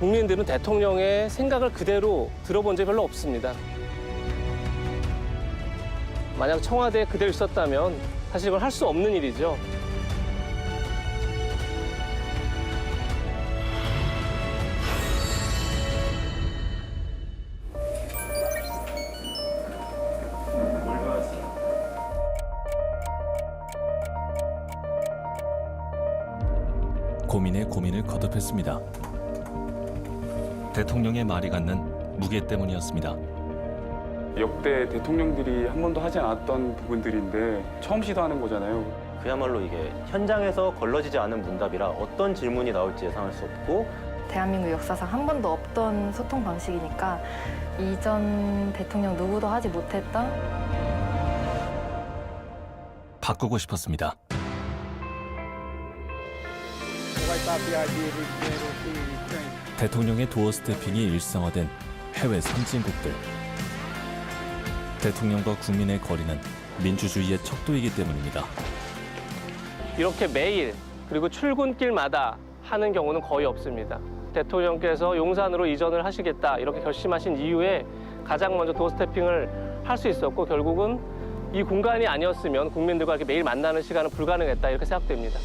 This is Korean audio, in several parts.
국민들은 대통령의 생각을 그대로 들어본 적이 별로 없습니다. 만약 청와대에 그대로 있었다면 사실 이걸 할 수 없는 일이죠. 고민에 고민을 거듭했습니다. 대통령의 말이 갖는 무게 때문이었습니다. 역대 대통령들이 한 번도 하지 않았던 부분들인데 처음 시도하는 거잖아요. 그야말로 이게 현장에서 걸러지지 않은 문답이라 어떤 질문이 나올지 예상할 수 없고 대한민국 역사상 한 번도 없던 소통 방식이니까 이전 대통령 누구도 하지 못했던 바꾸고 싶었습니다. 대통령의 도어 스태핑이 일상화된 해외 선진국들. 대통령과 국민의 거리는 민주주의의 척도이기 때문입니다. 이렇게 매일 그리고 출근길마다 하는 경우는 거의 없습니다. 대통령께서 용산으로 이전을 하시겠다 이렇게 결심하신 이후에 가장 먼저 도스태핑을 할 수 있었고 결국은 이 공간이 아니었으면 국민들과 이렇게 매일 만나는 시간은 불가능했다 이렇게 생각됩니다.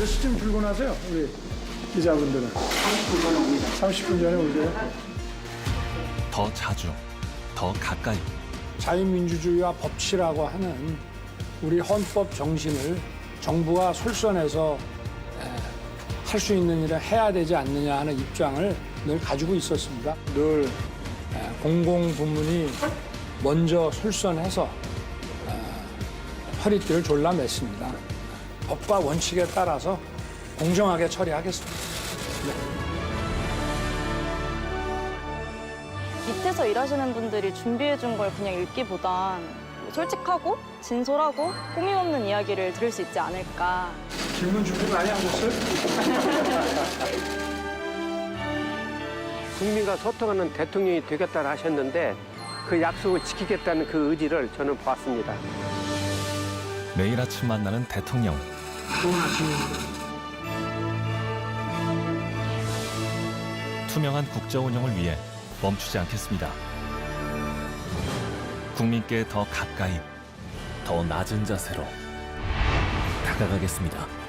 몇 시쯤 출근하세요? 우리 기자분들은? 30분 전에 옵니다. 30분 전에 오세요? 더 자주, 더 가까이. 자유민주주의와 법치라고 하는 우리 헌법 정신을 정부가 솔선해서 할 수 있는 일을 해야 되지 않느냐 하는 입장을 늘 가지고 있었습니다. 늘 에, 공공부문이 먼저 솔선해서 에, 허리띠를 졸라맸습니다. 법과 원칙에 따라서 공정하게 처리하겠습니다. 밑에서 일하시는 분들이 준비해 준 걸 그냥 읽기보단 솔직하고 진솔하고 꾸밈 없는 이야기를 들을 수 있지 않을까. 질문 준비 많이 하셨어요? 국민과 소통하는 대통령이 되겠다고 하셨는데 그 약속을 지키겠다는 그 의지를 저는 봤습니다. 매일 아침 만나는 대통령. 투명한 국정 운영을 위해 멈추지 않겠습니다. 국민께 더 가까이, 더 낮은 자세로 다가가겠습니다.